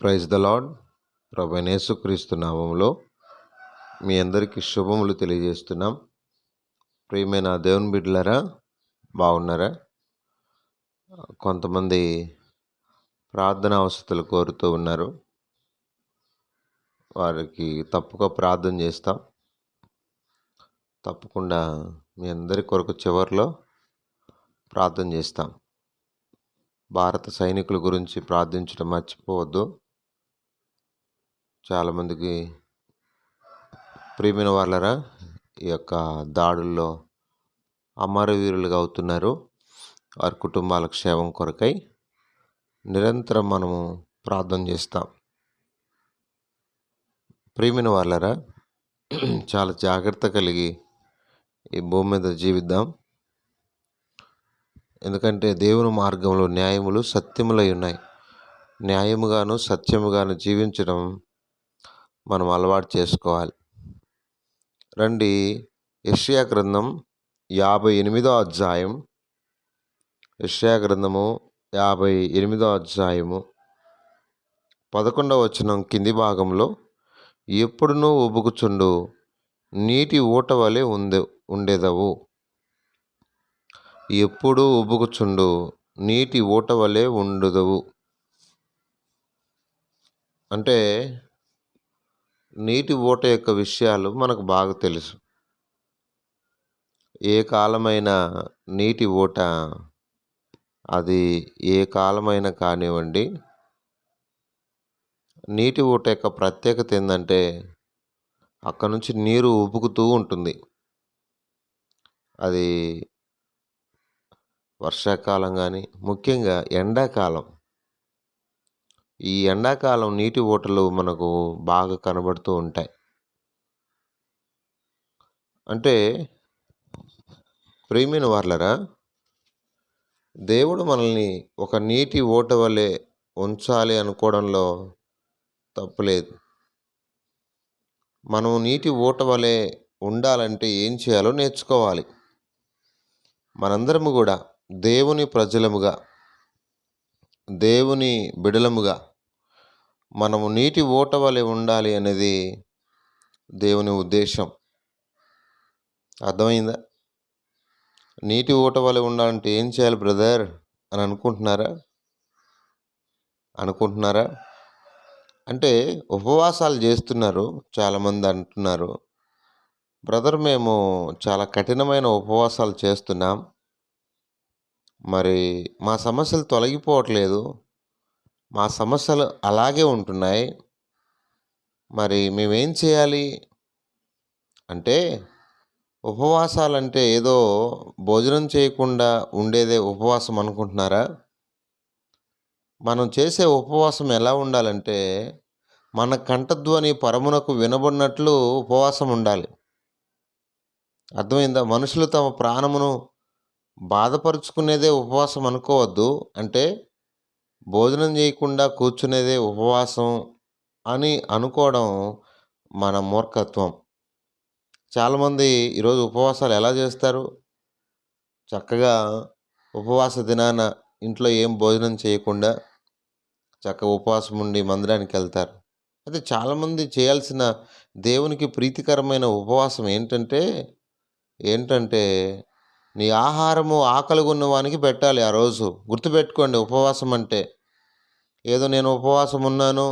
Praise the lord ప్రభనేసుక్రీస్తు నామంలో మీ అందరికీ శుభములు తెలియజేస్తున్నాం. ప్రియమైన దేవుని బిడ్డలారా బాగున్నారా? కొంతమంది ప్రార్థన అవసరతలు కోరుతూ ఉన్నారు. వారికి తప్పక ప్రార్థన చేస్తాం. తప్పకుండా మీ అందరి కొరకు చివరిలో ప్రార్థన చేస్తాం. భారత సైనికుల గురించి ప్రార్థించడం మర్చిపోవద్దు. చాలామందికి ప్రియమైన వాళ్ళరా ఈ యొక్క దాడుల్లో అమరవీరులుగా అవుతున్నారు. వారి కుటుంబాల క్షేమం కొరకై నిరంతరం మనము ప్రార్థన చేస్తాం. ప్రియమైన వాళ్ళరా చాలా జాగ్రత్త కలిగి ఈ భూమి మీద జీవిద్దాం. ఎందుకంటే దేవుని మార్గంలో న్యాయములు సత్యములై ఉన్నాయి. న్యాయముగాను సత్యముగాను జీవించడం మనం అలవాటు చేసుకోవాలి. రండి. యష్యా గ్రంథం యాభై ఎనిమిదో అధ్యాయం. యష్యా గ్రంథము యాభై ఎనిమిదో అధ్యాయము. పదకొండవ వచనం కింది భాగంలో ఎప్పుడునూ ఉబుకుచుండు నీటి ఊట వలె ఉండే ఉండేదవు. ఎప్పుడూ ఉబుకుచుండు నీటి ఊట వలె ఉండుదవు. అంటే నీటి ఊట యొక్క విషయాలు మనకు బాగా తెలుసు. ఏ కాలమైన నీటి ఊట అది ఏ కాలమైన కానివ్వండి నీటి ఊట యొక్క ప్రత్యేకత ఏంటంటే అక్కడ నుంచి నీరు ఉబుకుతూ ఉంటుంది. అది వర్షాకాలం కానీ ముఖ్యంగా ఎండాకాలం ఈ ఎండాకాలం నీటి ఊటలు మనకు బాగా కనబడుతూ ఉంటాయి. అంటే ప్రియమైన వాళ్ళరా దేవుడు మనల్ని ఒక నీటి ఓట వలె ఉంచాలి అనుకోవడంలో తప్పులేదు మనం నీటి ఓట వలె ఉండాలంటే ఏం చేయాలో నేర్చుకోవాలి. మనందరము కూడా దేవుని ప్రజలముగా దేవుని బిడలముగా మనము నీటి ఓట వలె ఉండాలి అనేది దేవుని ఉద్దేశం. అర్థమైందా? నీటి ఓట వలె ఉండాలంటే ఏం చేయాలి బ్రదర్ అని అనుకుంటున్నారా? అనుకుంటున్నారా? అంటే ఉపవాసాలు చేస్తున్నారు చాలామంది అంటున్నారు. బ్రదర్ మేము చాలా కఠినమైన ఉపవాసాలు చేస్తున్నాం. మరి మా సమస్యలు తొలగిపోవట్లేదు. మా సమస్యలు అలాగే ఉంటున్నాయి. మరి మేమేం చేయాలి? అంటే ఉపవాసాలంటే ఏదో భోజనం చేయకుండా ఉండేదే ఉపవాసం అనుకుంటున్నారా? మనం చేసే ఉపవాసం ఎలా ఉండాలంటే మన కంఠధ్వని పరమునకు వినబడినట్లు ఉపవాసం ఉండాలి. అర్థమైందా? మనుషులు తమ ప్రాణమును బాధపరుచుకునేదే ఉపవాసం అనుకోవద్దు. అంటే భోజనం చేయకుండా కూర్చునేదే ఉపవాసం అని అనుకోవడం మన మూర్ఖత్వం. చాలామంది ఈరోజు ఉపవాసాలు ఎలా చేస్తారు? చక్కగా ఉపవాస దినాన ఇంట్లో ఏం భోజనం చేయకుండా చక్కగా ఉపవాసం ఉండి మందిరానికి వెళ్తారు. అయితే చాలామంది చేయాల్సిన దేవునికి ప్రీతికరమైన ఉపవాసం ఏంటంటే ఏంటంటే నీ ఆహారము ఆకలి వానికి పెట్టాలి ఆ రోజు. గుర్తుపెట్టుకోండి ఉపవాసం అంటే ఏదో నేను ఉపవాసం ఉన్నాను.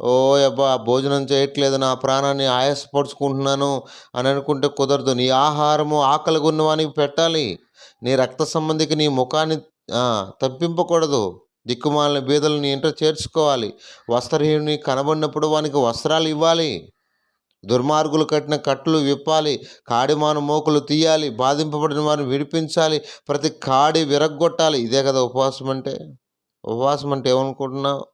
ఓ అబ్బా భోజనం చేయట్లేదు నా ప్రాణాన్ని ఆయాసపరుచుకుంటున్నాను అని అనుకుంటే కుదరదు. నీ ఆహారము ఆకలి గున్నవానికి పెట్టాలి. నీ రక్త సంబంధికి నీ ముఖాన్ని తప్పింపకూడదు. దిక్కుమాలిన బీదలు నీ ఇంట్లో చేర్చుకోవాలి. వస్త్రహీనుని కనబడినప్పుడు వానికి వస్త్రాలు ఇవ్వాలి. దుర్మార్గులు కట్టిన కట్లు విప్పాలి. కాడిమాన మోకులు తీయాలి. బాధింపబడిన వారిని విడిపించాలి. ప్రతి కాడి విరగ్గొట్టాలి. ఇదే కదా ఉపవాసం అంటే ఉపవాసం అంటే ఏమనుకుంటున్నావు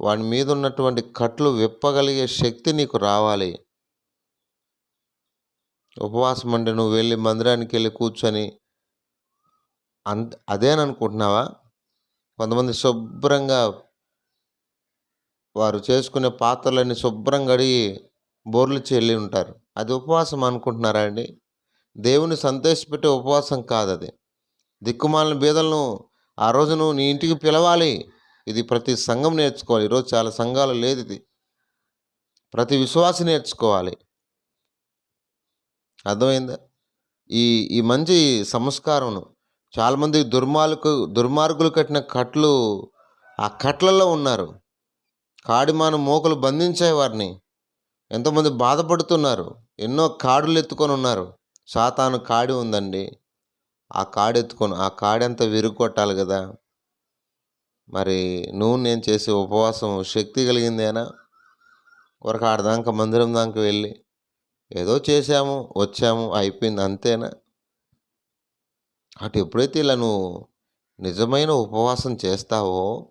వాడి మీద ఉన్నటువంటి కట్లు విప్పగలిగే శక్తి నీకు రావాలి. ఉపవాసం అంటే నువ్వు వెళ్ళి మందిరానికి వెళ్ళి కూర్చొని అంత అదేననుకుంటున్నావా కొంతమంది శుభ్రంగా వారు చేసుకునే పాత్రలన్నీ శుభ్రంగా అడిగి బోర్లు చెల్లి ఉంటారు. అది ఉపవాసం అనుకుంటున్నారా అండి? దేవుని సంతోషపెట్టే ఉపవాసం కాదు అది దిక్కుమాలిన బీదలను ఆ రోజు నువ్వు నీ ఇంటికి పిలవాలి. ఇది ప్రతి సంఘం నేర్చుకోవాలి. ఈరోజు చాలా సంఘాలు లేదు ఇది. ప్రతి విశ్వాసి నేర్చుకోవాలి. అర్థమైందా? ఈ ఈ మంచి సంస్కారం చాలామంది దుర్మార్గు దుర్మార్గులు కట్టిన కట్లు ఆ కట్లలో ఉన్నారు. కాడిమాను మోకలు బంధించాయి వారిని. ఎంతోమంది బాధపడుతున్నారు. ఎన్నో కాడులు ఎత్తుకొని ఉన్నారు. సాతాను కాడి ఉందండి. ఆ కాడ ఎత్తుకొని ఆ కాడి విరుగొట్టాలి కదా. మరి నువ్వు నేను చేసే ఉపవాసం శక్తి కలిగిందేనా వరకు ఆడదాకా మందిరం దాకా వెళ్ళి ఏదో చేసాము వచ్చాము అయిపోయింది అంతేనా? అటు ఎప్పుడైతే ఇలా నువ్వు నిజమైన ఉపవాసం చేస్తావో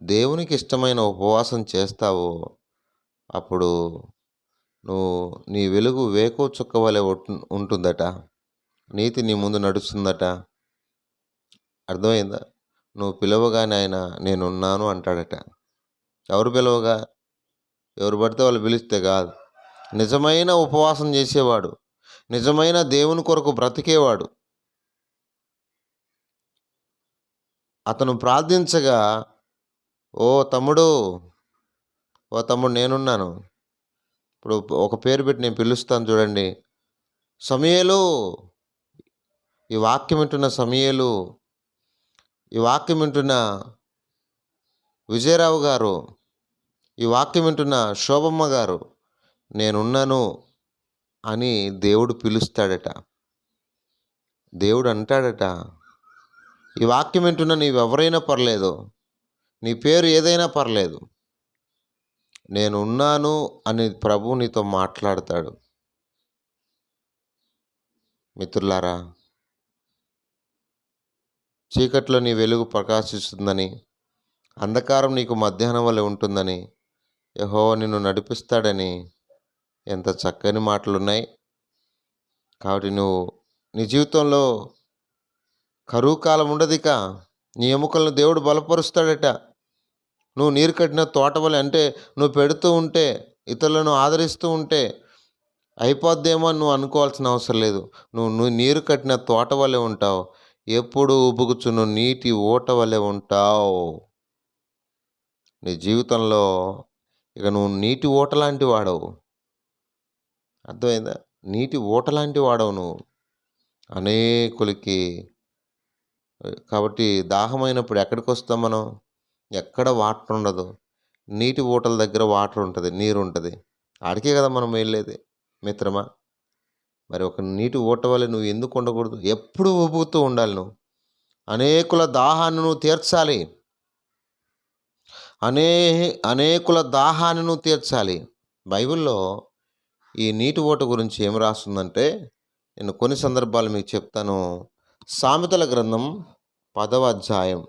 దేవునికి ఇష్టమైన ఉపవాసం చేస్తావో అప్పుడు నువ్వు నీ వెలుగు వేకో చుక్క వలె ఉంటుందట. నీతి నీ ముందు నడుస్తుందట. అర్థమైందా? నువ్వు పిలవగానే ఆయన నేనున్నాను అంటాడట. ఎవరు పిలవగా? ఎవరు పడితే వాళ్ళు పిలిస్తే కాదు. నిజమైన ఉపవాసం చేసేవాడు. నిజమైన దేవుని కొరకు బ్రతికేవాడు. అతను ప్రార్థించగా ఓ తమ్ముడు ఓ తమ్ముడు నేనున్నాను. ఇప్పుడు ఒక పేరు పెట్టి నేను పిలుస్తాను చూడండి. సమయలో ఈ వాక్యం వింటున్న సమయలు ఈ వాక్యం వింటున్న విజయరావు గారు ఈ వాక్యం వింటున్న శోభమ్మ గారు నేనున్నాను అని దేవుడు పిలుస్తాడట. దేవుడు అంటాడట ఈ వాక్యం వింటున్న నీవెవరైనా పర్లేదు నీ పేరు ఏదైనా పర్లేదు నేను ఉన్నాను అని ప్రభు నీతో మాట్లాడతాడు. మిత్రులారా చీకట్లో నీ వెలుగు ప్రకాశిస్తుందని అంధకారం నీకు మధ్యాహ్నం వల్ల ఉంటుందని యహో నిన్ను నడిపిస్తాడని ఎంత చక్కని మాటలున్నాయి. కాబట్టి నువ్వు నీ జీవితంలో కరువు కాలం ఉండదు నీ ఎముకలను దేవుడు బలపరుస్తాడట. నువ్వు నీరు కట్టిన తోట వలె అంటే నువ్వు పెడుతూ ఉంటే ఇతరులను ఆదరిస్తూ ఉంటే అయిపోద్దేమో అని నువ్వు అనుకోవాల్సిన అవసరం లేదు. నువ్వు నువ్వు నీరు కట్టిన తోట వలె ఉంటావు. ఎప్పుడు ఉబుకుచున్న నీటి ఊట వలె ఉంటావు. నీ జీవితంలో ఇక నువ్వు నీటి ఊట లాంటి వాడవు. అర్థమైందా? నీటి ఊట లాంటి వాడవు నువ్వు. అనేకులకి కాబట్టి దాహమైనప్పుడు ఎక్కడికి వస్తాం మనం? ఎక్కడ వాటర్ ఉండదు. నీటి ఊటల దగ్గర వాటర్ ఉంటుంది నీరు ఉంటుంది ఆడికే కదా మనం వెళ్ళేది మిత్రమా? మరి ఒక నీటి ఓట వల్ల నువ్వు ఎందుకు ఉండకూడదు? ఎప్పుడు ఉబుకుతూ ఉండాలి నువ్వు. అనేకుల దాహాన్ని నువ్వు తీర్చాలి. అనే అనేకుల దాహాన్ని నువ్వు తీర్చాలి. బైబిల్లో ఈ నీటి ఓట గురించి ఏం రాస్తుందంటే నేను కొన్ని సందర్భాలు మీకు చెప్తాను. సామెతల గ్రంథం పదవ అధ్యాయం.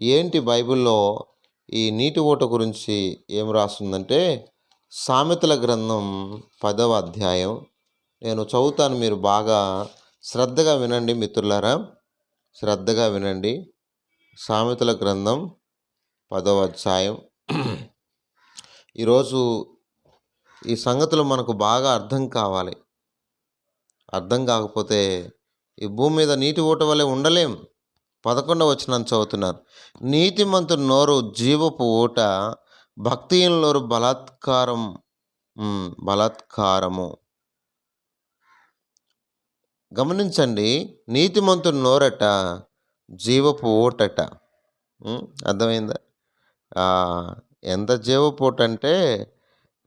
ఏంటి బైబిల్లో ఈ నీటి ఓట గురించి ఏం రాస్తుందంటే సామెతల గ్రంథం పదవ అధ్యాయం నేను చదువుతాను మీరు బాగా శ్రద్ధగా వినండి మిత్రులారా. శ్రద్ధగా వినండి. సామెతల గ్రంథం పదవ అధ్యాయం. ఈరోజు ఈ సంగతులు మనకు బాగా అర్థం కావాలి. అర్థం కాకపోతే ఈ భూమి మీద నీటి ఊట వల్లే ఉండలేం. పదకొండవ వచ్చిన చదువుతున్నారు. నీతిమంతు నోరు జీవపు ఊట భక్తిహీన నోరు బలాత్కారం బలాత్కారము. గమనించండి నీతిమంతుడు నోరట జీవపు ఓటట. అర్థమైందా? ఎంత జీవపోట అంటే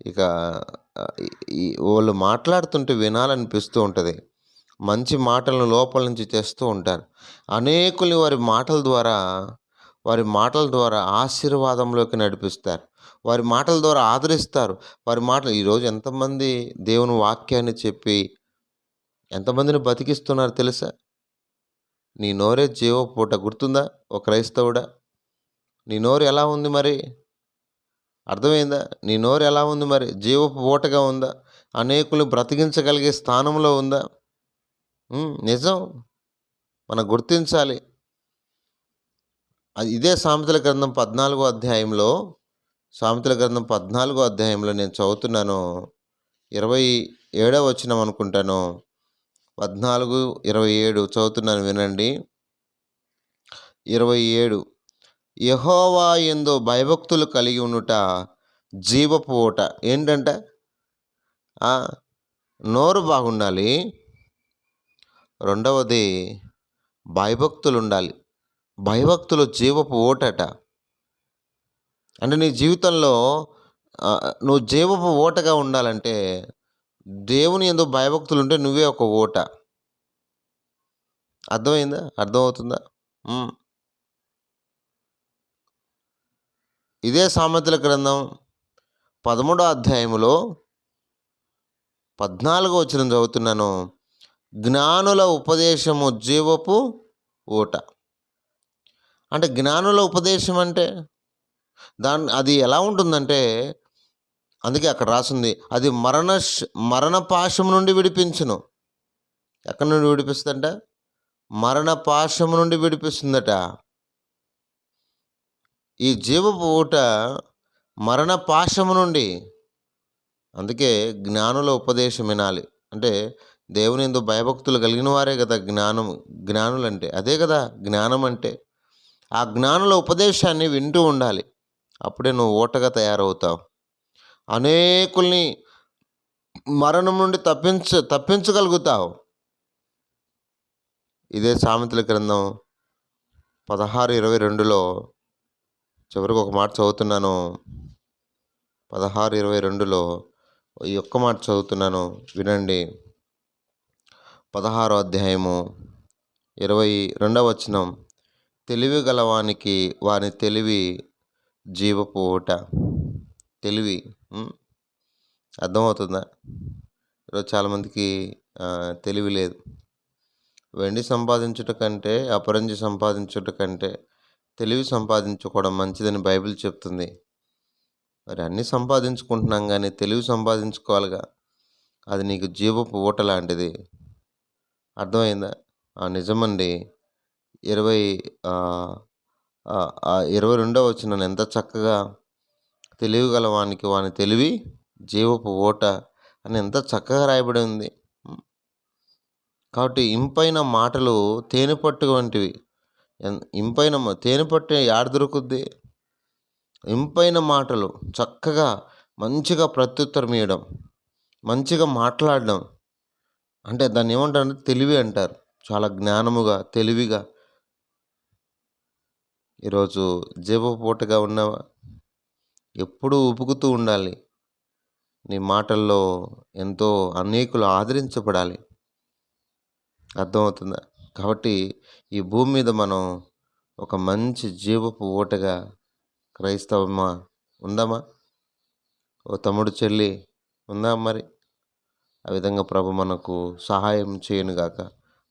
ఇక వాళ్ళు మాట్లాడుతుంటే వినాలనిపిస్తూ ఉంటుంది. మంచి మాటలను లోపల నుంచి తెస్తూ ఉంటారు. అనేకుల్ని వారి మాటల ద్వారా వారి మాటల ద్వారా ఆశీర్వాదంలోకి నడిపిస్తారు. వారి మాటల ద్వారా ఆదరిస్తారు. వారి మాటలు ఈరోజు ఎంతమంది దేవుని వాక్యాన్ని చెప్పి ఎంతమందిని బతికిస్తున్నారు తెలుసా? నీ నోరే జీవ పూట గుర్తుందా? ఒక క్రైస్తవుడా? నీ నోరు ఎలా ఉంది మరి? అర్థమైందా? నీ నోరు ఎలా ఉంది మరి? జీవపు పూటగా ఉందా? అనేకులు బ్రతికించగలిగే స్థానంలో ఉందా? నిజం. మనం గుర్తించాలి. అది ఇదే సామెతల గ్రంథం పద్నాలుగో అధ్యాయంలో సామెతల గ్రంథం పద్నాలుగో అధ్యాయంలో నేను చదువుతున్నాను. ఇరవై ఏడవ వచ్చినాం అనుకుంటాను. పద్నాలుగు ఇరవై ఏడు చదువుతున్నాను వినండి. ఇరవై ఏడు. యహోవా యందు భయభక్తులు కలిగి ఉండుట జీవపు ఊట. ఏంటంటే? నోరు బాగుండాలి. రెండవది భయభక్తులు ఉండాలి భయభక్తులు జీవపు ఓటట అంటే నీ జీవితంలో నువ్వు జీవపు ఓటగా ఉండాలంటే దేవుని ఎందు భయభక్తులు ఉంటే నువ్వే ఒక ఓట. అర్థమైందా? అర్థమవుతుందా. ఇదే సామెతల గ్రంథం పదమూడో అధ్యాయములో పద్నాలుగో వచ్చిన చదువుతున్నాను. జ్ఞానుల ఉపదేశము జీవపు ఊట. అంటే జ్ఞానుల ఉపదేశం అంటే దాని అది ఎలా ఉంటుందంటే అందుకే అక్కడ రాసింది అది మరణ మరణపాశం నుండి విడిపించును. ఎక్కడి నుండి విడిపిస్తుందంట? మరణపాశం నుండి విడిపిస్తుందట. ఈ జీవపు ఊట మరణపాశము నుండి. అందుకే జ్ఞానుల ఉపదేశం వినాలి. అంటే దేవుని ఎందు భయభక్తులు కలిగిన వారే కదా జ్ఞానం జ్ఞానులు అంటే అదే కదా జ్ఞానం అంటే ఆ జ్ఞానుల ఉపదేశాన్ని వింటూ ఉండాలి. అప్పుడే నువ్వు ఓటగా తయారవుతావు. అనేకుల్ని మరణం నుండి తప్పించ తప్పించగలుగుతావు. ఇదే సామెతల గ్రంథం పదహారు ఇరవై రెండులో చివరికి ఒక మాట చదువుతున్నాను. పదహారు ఇరవై రెండులో ఈ ఒక్క మాట చదువుతున్నాను. వినండి. పదహారో అధ్యాయము ఇరవై రెండవ వచనం. తెలివి గలవానికి వాని తెలివి జీవపోట తెలివి అర్థమవుతుందా? ఈరోజు చాలామందికి తెలివి లేదు. వెండి సంపాదించుట కంటే అపరంజి సంపాదించుట కంటే తెలివి సంపాదించుకోవడం మంచిదని బైబిల్ చెప్తుంది. మరి అన్నీ సంపాదించుకుంటున్నాం కానీ తెలివి సంపాదించుకోవాలిగా. అది నీకు జీవపు ఊట లాంటిది. అర్థమైందా? ఆ, నిజమండి. ఇరవై ఇరవై రెండో వచ్చిన ఎంత చక్కగా తెలివి వానికి వాని తెలివి జీవపు ఓట అని ఎంత చక్కగా రాయబడి ఉంది. కాబట్టి ఇంపైన మాటలు తేనెపట్టు వంటివి. ఎన్- ఇంపైన తేనెపట్టు యాడ దొరుకుద్ది? ఇంపైన మాటలు చక్కగా మంచిగా ప్రత్యుత్తరం ఇవ్వడం మంచిగా మాట్లాడడం అంటే దాన్ని ఏమంటారు? తెలివి అంటారు. చాలా జ్ఞానముగా తెలివిగా. ఈరోజు జీవపోటుగా ఉన్నావా? ఎప్పుడూ ఉపుకుతూ ఉండాలి. నీ మాటల్లో ఎంతో అనేకులు ఆదరించబడాలి. అర్థమవుతుందా? కాబట్టి ఈ భూమి మీద మనం ఒక మంచి జీవపు ఓటగా క్రైస్తవమా? ఉందామా? ఓ తమ్ముడు చెల్లి ఉందా మరి? ఆ విధంగా ప్రభు మనకు సహాయం చేయనుగాక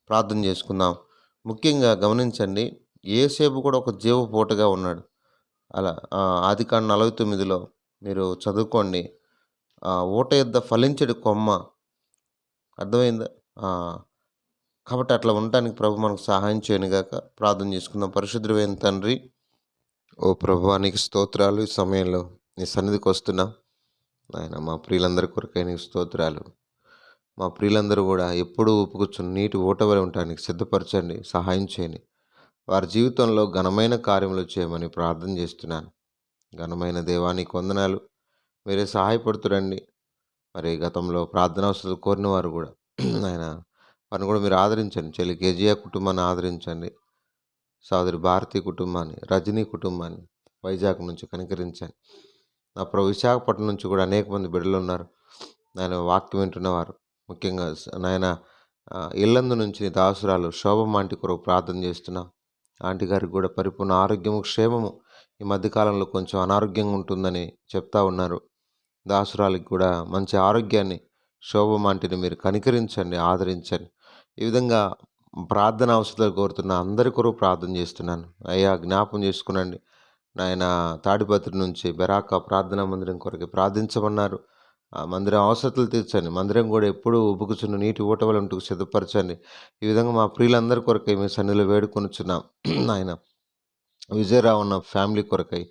ప్రార్థన చేసుకుందాం. ముఖ్యంగా గమనించండి ఏసేపు కూడా ఒక జీవపోటగా ఉన్నాడు. అలా ఆదికాండ నలభై తొమ్మిదిలో మీరు చదువుకోండి. ఊట యొద్ద ఫలించడు కొమ్మ. అర్థమైందా? కాబట్టి అట్లా ఉండటానికి ప్రభు మనకు సహాయం చేయనుగాక ప్రార్థన చేసుకుందాం. పరిశుద్ధమైన తండ్రి ఓ ప్రభువానికి స్తోత్రాలు ఈ సమయంలో నీ సన్నిధికి వస్తున్నా. ఆయన మా ప్రియులందరి కొరకై నీకు స్తోత్రాలు. మా ప్రియులందరూ కూడా ఎప్పుడూ ఊపుకొచ్చుని నీటి ఊటవలే ఉండటానికి సిద్ధపరచండి సహాయం చేయండి. వారి జీవితంలో ఘనమైన కార్యములు చేయమని ప్రార్థన చేస్తున్నాను. ఘనమైన దేవానికి వందనాలు. మీరే సహాయపడుతురండి. మరి గతంలో ప్రార్థన అవసరాలు కోరిన వారు కూడా. ఆయన వారిని కూడా మీరు ఆదరించండి. చెల్లి కేజీఆ కుటుంబాన్ని ఆదరించండి. సోదరి భారతి కుటుంబాన్ని రజనీ కుటుంబాన్ని వైజాగ్ నుంచి కనికరించండి. నా ప్రభు విశాఖపట్నం నుంచి కూడా అనేక మంది బిడ్డలు ఉన్నారు. నాయన వాక్యం వింటున్నవారు. ముఖ్యంగా నాయన ఇల్లందు నుంచి దాసురాలు శోభమాంటి కొరకు ప్రార్థన చేస్తున్నాం. ఆంటీ గారికి కూడా పరిపూర్ణ ఆరోగ్యము క్షేమము ఈ మధ్యకాలంలో కొంచెం అనారోగ్యంగా ఉంటుందని చెప్తా ఉన్నారు. దాసురాలికి కూడా మంచి ఆరోగ్యాన్ని శోభం ఆంటీని మీరు కనికరించండి ఆదరించండి. ఈ విధంగా ప్రార్థన అవసరాలు కోరుతున్న అందరి కొరకు ప్రార్థన చేస్తున్నాను. అయ్యా జ్ఞాపం చేసుకునండి. నాయన తాడిపత్రి నుంచి బెరాక ప్రార్థనా మందిరం కొరకు ప్రార్థించమన్నారు. మందిరం అవసరతలు తీర్చండి. మందిరం కూడా ఎప్పుడూ ఉబుకుచున్న నీటి ఊటవలంటూ సిద్ధపరచండి. ఈ విధంగా మా ప్రియులందరి కొరకై మీ సన్నిలో వేడుకొనుచున్నాం. ఆయన విజయరావు ఉన్న ఫ్యామిలీ కొరకై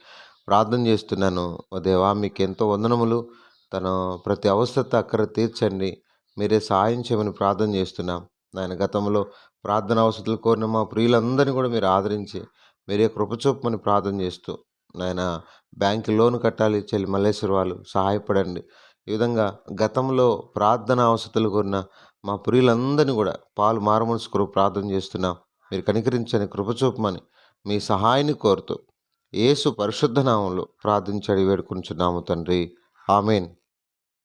ప్రార్థన చేస్తున్నాను. దేవా మీకు ఎంతో వందనములు. తను ప్రతి అవసరత అక్కడ తీర్చండి. మీరే సహాయం చేయమని ప్రార్థన చేస్తున్నాం. ఆయన గతంలో ప్రార్థన అవసరాలు కోరిన మా ప్రియులందరినీ కూడా మీరు ఆదరించి మీరే కృపచూపమని ప్రార్థన చేస్తూ నాయన బ్యాంక్ లోన్ కట్టాలి. చెల్లి మల్లేశ్వర వాళ్ళు సహాయపడండి. ఈ విధంగా గతంలో ప్రార్థన అవసరాలు కొన్న మా ప్రియులందరినీ కూడా పాలు మారమనసు కొరకు ప్రార్థన చేస్తున్నాం. మీరు కనికరించని కృపచూపమని మీ సహాయాన్ని కోరుతూ ఏసు పరిశుద్ధ నామంలో ప్రార్థించడి వేడుకుంటున్నాము తండ్రి. ఆమెన్.